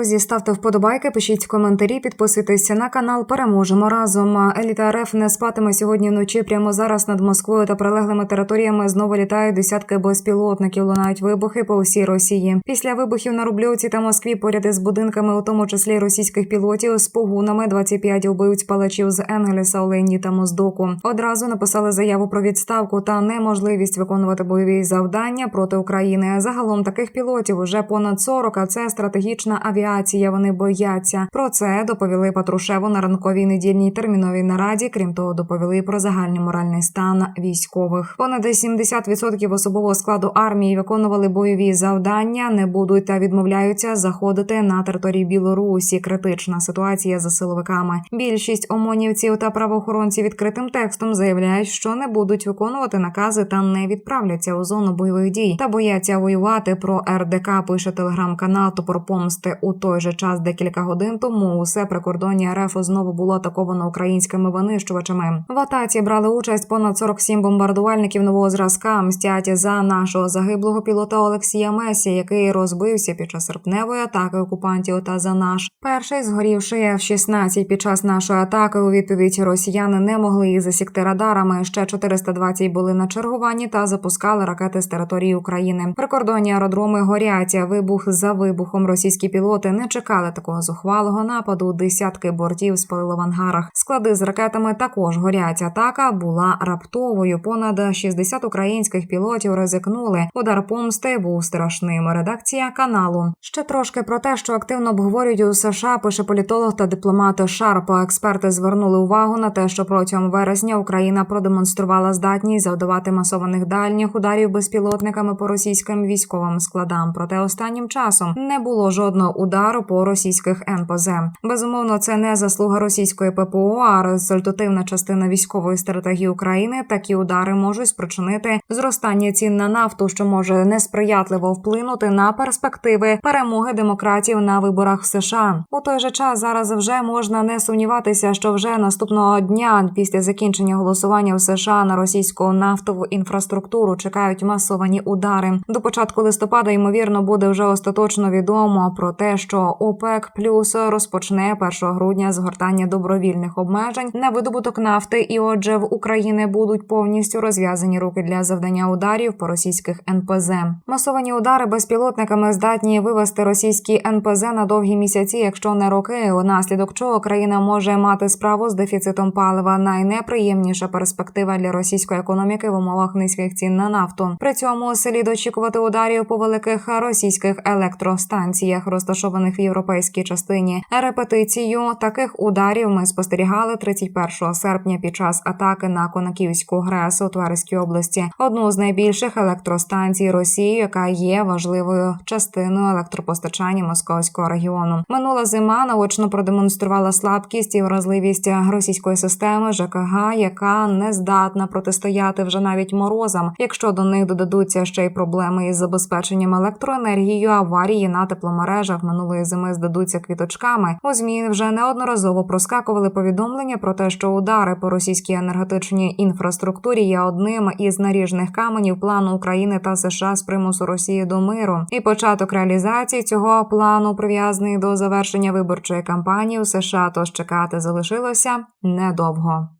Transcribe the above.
Друзі, ставте вподобайки, пишіть коментарі, підписуйтесь на канал. Переможемо разом. Еліта РФ не спатиме сьогодні вночі. Прямо зараз над Москвою та прилеглими територіями знову літають десятки безпілотників. Лунають вибухи по усій Росії. Після вибухів на Рубльовці та Москві поряд із будинками, у тому числі російських пілотів, з погунами 25 вбивць палачів з Енгеліса, Олені та Моздоку. Одразу написали заяву про відставку та неможливість виконувати бойові завдання проти України. Загалом таких пілотів уже понад 40, а це стратегічна авіація. Вони бояться. Про це доповіли Патрушеву на ранковій недільній терміновій нараді. Крім того, доповіли про загальний моральний стан військових. Понад 70% особового складу армії виконували бойові завдання, не будуть та відмовляються заходити на територію Білорусі. Критична ситуація за силовиками. Більшість омонівців та правоохоронців відкритим текстом заявляють, що не будуть виконувати накази та не відправляться у зону бойових дій та бояться воювати. Про РДК пише телеграм-канал Топор помсти у той же час декілька годин тому. Усе прикордоння РФ знову було атаковано українськими винищувачами. В атаці брали участь понад 47 бомбардувальників нового зразка. Мстять за нашого загиблого пілота Олексія Месі, який розбився під час серпневої атаки окупантів. Та за наш перший згорівший F-16 під час нашої атаки. У відповідь росіяни не могли їх засікти радарами. Ще 420 були на чергуванні та запускали ракети з території України. Прикордонні аеродроми горять. Вибух за вибухом. Російські пілоти не чекали такого зухвалого нападу. Десятки бортів спалило в ангарах. Склади з ракетами також горять. Атака була раптовою. Понад 60 українських пілотів ризикнули. Удар помсти був страшним. Редакція каналу. Ще трошки про те, що активно обговорюють у США. Пише політолог та дипломат Шарпа. Експерти звернули увагу на те, що протягом вересня Україна продемонструвала здатність завдавати масованих дальніх ударів безпілотниками по російським військовим складам. Проте останнім часом не було жодного удару по російських НПЗ. Безумовно, це не заслуга російської ППО, а результативна частина військової стратегії України. Такі удари можуть спричинити зростання цін на нафту, що може несприятливо вплинути на перспективи перемоги демократів на виборах в США. У той же час зараз вже можна не сумніватися, що вже наступного дня після закінчення голосування в США на російську нафтову інфраструктуру чекають масовані удари. До початку листопада ймовірно буде вже остаточно відомо про те, що ОПЕК плюс розпочне 1 грудня згортання добровільних обмежень на видобуток нафти, і отже, в Україні будуть повністю розв'язані руки для завдання ударів по російських НПЗ. Масовані удари безпілотниками здатні вивести російські НПЗ на довгі місяці, якщо не роки, унаслідок чого країна може мати справу з дефіцитом палива. Найнеприємніша перспектива для російської економіки в умовах низьких цін на нафту. При цьому слід очікувати ударів по великих російських електростанціях, розташованих в європейській частині. Репетицію таких ударів ми спостерігали 31 серпня під час атаки на Конаківську ГРЕС у Тверській області, одну з найбільших електростанцій Росії, яка є важливою частиною електропостачання московського регіону. Минула зима наочно продемонструвала слабкість і вразливість російської системи ЖКГ, яка не здатна протистояти вже навіть морозам. Якщо до них додадуться ще й проблеми із забезпеченням електроенергією, аварії на тепломережах минулої зими здадуться квіточками. У змі вже неодноразово проскакували повідомлення про те, що удари по російській енергетичній інфраструктурі є одним із наріжних каменів плану України та США з примусу Росії до миру. І початок реалізації цього плану прив'язаний до завершення виборчої кампанії у США. Тож чекати залишилося недовго.